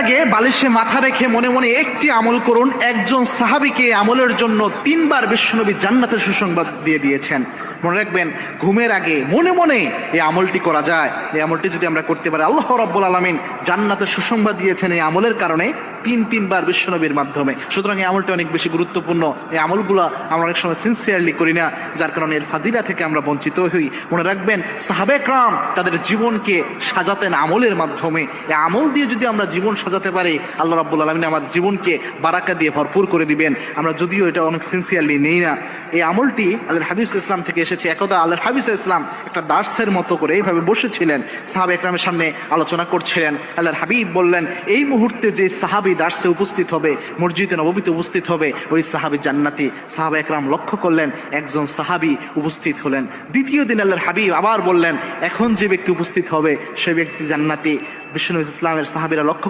আগে বালিশে মাথা রেখে মনে মনে একটি আমল করুন। একজন সাহাবিকে আমলের জন্য তিনবার বিশ্বনবী জান্নাতের সুসংবাদ দিয়ে দিয়েছেন। মনে রাখবেন, ঘুমের আগে মনে মনে এই আমলটি করা যায়। এই আমলটি যদি আমরা করতে পারি, আল্লাহ রব্বুল আলমিন জান্নাতের সুসংবাদ দিয়েছেন এই আমলের কারণে তিন, তিনবার বিশ্বনবীর মাধ্যমে। সুতরাং এই আমলটি অনেক বেশি গুরুত্বপূর্ণ। এই আমলগুলো আমরা অনেক সময় সিনসিয়ারলি করি না, যার কারণে এর ফাদিলা থেকে আমরা বঞ্চিত হই। মনে রাখবেন সাহাবেক রাম তাদের জীবনকে সাজাতেন আমলের মাধ্যমে। এই আমল দিয়ে যদি আমরা জীবন সাজাতে পারি, আল্লাহ রাব্বুল আলমিন আমার জীবনকে বারাকা দিয়ে ভরপুর করে দিবেন। আমরা যদিও এটা অনেক সিনসিয়ারলি নেই না। এই আমলটি আল্লাহ হাবিব ইসলাম থেকে এসেছে। একদা আল্লাহ হাবিব ইসলাম একটা দার্সের মতো করে এইভাবে বসেছিলেন। সাহাব একরামের সামনে আলোচনা করছিলেন। আল্লাহর হাবিব বললেন, এই মুহূর্তে যে সাহাবি দার্সে উপস্থিত হবে, মসজিদে নবমীতে উপস্থিত হবে, ওই সাহাবি জান্নাতি। সাহাব একরাম লক্ষ্য করলেন, একজন সাহাবি উপস্থিত হলেন। দ্বিতীয় দিন আল্লাহর হাবিব আবার বললেন, এখন যে ব্যক্তি উপস্থিত হবে, সে ব্যক্তি জান্নাতি। বিষ্ণু ইসলামের সাহাবিরা লক্ষ্য